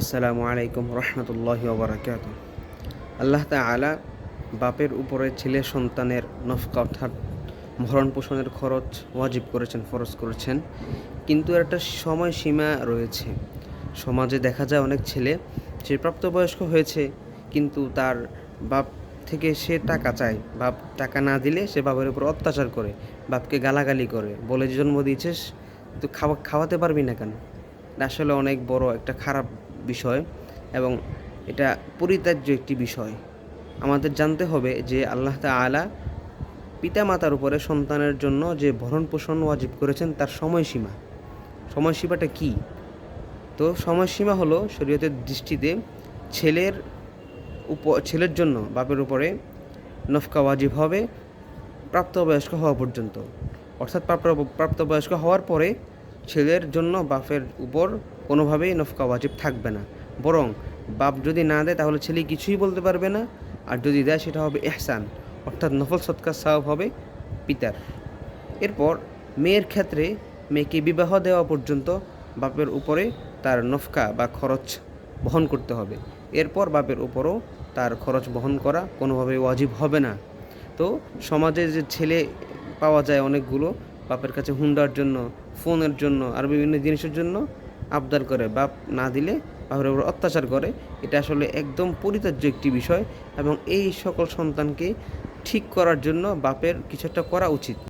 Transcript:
আসসালামু আলাইকুম রহমতুল্লাহ ওবরাকাত। আল্লাহ তালা বাপের উপরে ছেলে সন্তানের নফকা অর্থাৎ ভরণ পোষণের খরচ ওয়াজিব করেছেন, ফরজ করেছেন। কিন্তু একটা সময়সীমা রয়েছে। সমাজে দেখা যায় অনেক ছেলে সে প্রাপ্তবয়স্ক হয়েছে, কিন্তু তার বাপ থেকে সে টাকা চায়। বাপ টাকা না দিলে সে বাপের উপর অত্যাচার করে, বাপকে গালাগালি করে, বলে জন্ম দিয়েছিস, তুই খাওয়া খাওয়াতে পারবি না কেন? আসলে অনেক বড় একটা খারাপ বিষয় এবং এটা পরিত্যাজ্য একটি বিষয়। আমাদের জানতে হবে যে আল্লাহ তাআলা পিতামাতার উপরে সন্তানের জন্য যে ভরণ পোষণ ওয়াজিব করেছেন তার সময়সীমা। সময়সীমাটা কি? তো সময়সীমা হলো শরীয়তের দৃষ্টিতে ছেলের উপ, ছেলের জন্য বাপের উপরে নফকা ওয়াজিব হবে প্রাপ্তবয়স্ক হওয়া পর্যন্ত। অর্থাৎ প্রাপ্ত, প্রাপ্তবয়স্ক হওয়ার পরে ছেলের জন্য বাপের উপর কোনোভাবেই নফকা ওয়াজিব থাকবে না। বরং বাপ যদি না দেয়, তাহলে ছেলে কিছুই বলতে পারবে না। আর যদি দেয়, সেটা হবে এহসান অর্থাৎ নফল সৎকার সাহব হবে পিতার। এরপর মেয়ের ক্ষেত্রে মেয়েকে বিবাহ দেওয়া পর্যন্ত বাপের উপরে তার নফকা বা খরচ বহন করতে হবে। এরপর বাপের উপরও তার খরচ বহন করা কোনোভাবে ওয়াজিব হবে না। তো সমাজে যে ছেলে পাওয়া যায় অনেকগুলো, বাপের কাছে হুন্ডার জন্য, ফোনের জন্য, আর বিভিন্ন জিনিসের জন্য আবদার করে বাপ না দিলে বাপের উপর অত্যাচার করে, এটা আসলে একদম পরিত্যাজ্য একটি বিষয় এবং এই সকল সন্তানকে ঠিক করার জন্য বাপের কিছু একটা করা উচিত।